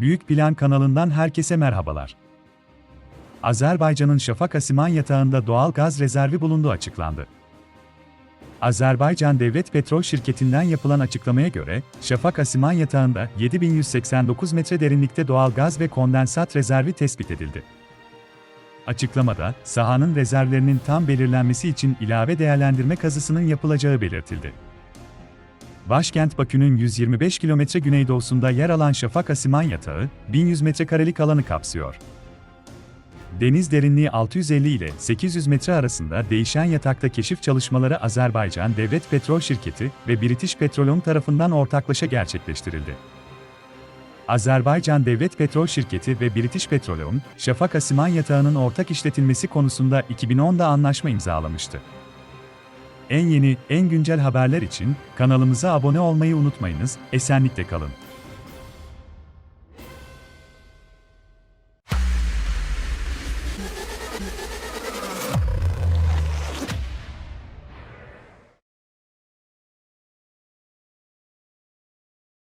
Büyük Plan kanalından herkese merhabalar. Azerbaycan'ın Şafak Asiman yatağında doğal gaz rezervi bulunduğu açıklandı. Azerbaycan Devlet Petrol Şirketi'nden yapılan açıklamaya göre, Şafak Asiman yatağında 7189 metre derinlikte doğal gaz ve kondensat rezervi tespit edildi. Açıklamada, sahanın rezervlerinin tam belirlenmesi için ilave değerlendirme kazısının yapılacağı belirtildi. Başkent Bakü'nün 125 kilometre güneydoğusunda yer alan Şafak Asiman yatağı, 1100 metrekarelik alanı kapsıyor. Deniz derinliği 650 ile 800 metre arasında değişen yatakta keşif çalışmaları Azerbaycan Devlet Petrol Şirketi ve British Petroleum tarafından ortaklaşa gerçekleştirildi. Azerbaycan Devlet Petrol Şirketi ve British Petroleum, Şafak Asiman yatağının ortak işletilmesi konusunda 2010'da anlaşma imzalamıştı. En yeni, en güncel haberler için kanalımıza abone olmayı unutmayınız, esenlikle kalın.